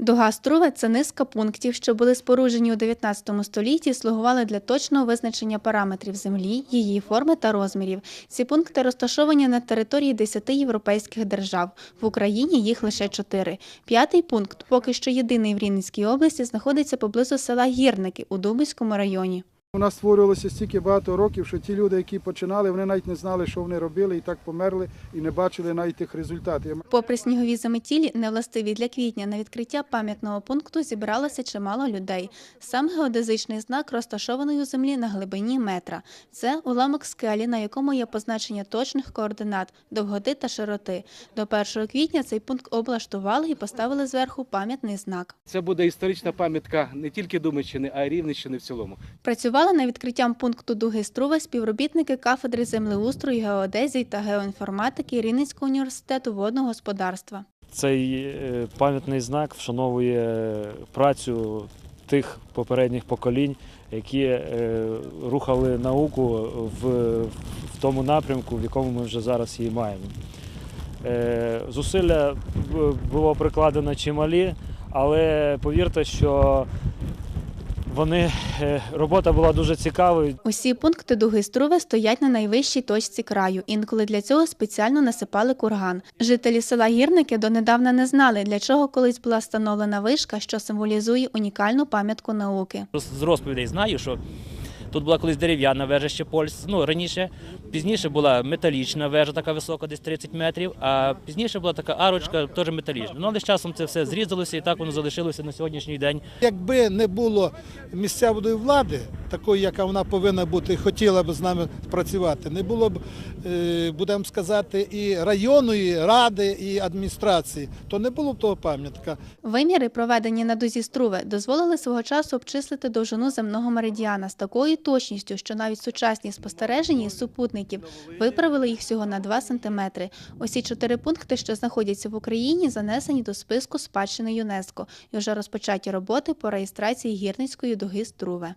Дуга Струве – це низка пунктів, що були споруджені у 19 столітті слугували для точного визначення параметрів землі, її форми та розмірів. Ці пункти розташовані на території 10 європейських держав. В Україні їх лише 4. П'ятий пункт, поки що єдиний в Рівненській області, знаходиться поблизу села Гірники у Дубинському районі. У нас створювалося стільки багато років, що ті люди, які починали, вони навіть не знали, що вони робили, і так померли, і не бачили навіть тих результатів. Попри снігові заметілі, невластиві для квітня, на відкриття пам'ятного пункту зібралося чимало людей. Сам геодезичний знак розташований у землі на глибині метра. Це уламок скелі, на якому є позначення точних координат, довготи та широти. До 1 квітня цей пункт облаштували і поставили зверху пам'ятний знак. Це буде історична пам'ятка не тільки Думиччини, а й Рівненщини в цілому. Працювали над відкриттям пункту Дуги Струва співробітники кафедри землеустрою, геодезії та геоінформатики Рівненського університету водного господарства. Цей е, пам'ятний знак вшановує працю тих попередніх поколінь, які е, рухали науку в, в тому напрямку, в якому ми вже зараз її маємо. Е, Зусилля було прикладено чималі, але повірте, що вони, е, робота була дуже цікавою. Усі пункти дуги Струве стоять на найвищій точці краю. Інколи для цього спеціально насипали курган. Жителі села Гірники донедавна не знали, для чого колись була встановлена вишка, що символізує унікальну пам'ятку науки. З розповідей знаю, що тут була колись дерев'яна вежа ще польсь. ну раніше. Пізніше була металічна вежа, така висока, десь 30 метрів, а пізніше була така арочка, теж металічна. Ну, але з часом це все зрізалося і так воно залишилося на сьогоднішній день. Якби не було місцевої влади, такої, яка вона повинна бути, хотіла б з нами працювати, не було б, е, будемо сказати, і районної ради, і адміністрації, то не було б того пам'ятка. Виміри, проведені на дузі Струве, дозволили свого часу обчислити довжину земного меридіана з такою точністю, що навіть сучасні спостереження із супутників виправили їх всього на 2 сантиметри. Усі чотири пункти, що знаходяться в Україні, занесені до списку спадщини ЮНЕСКО і вже розпочаті роботи по реєстрації гірницької дуги Струве.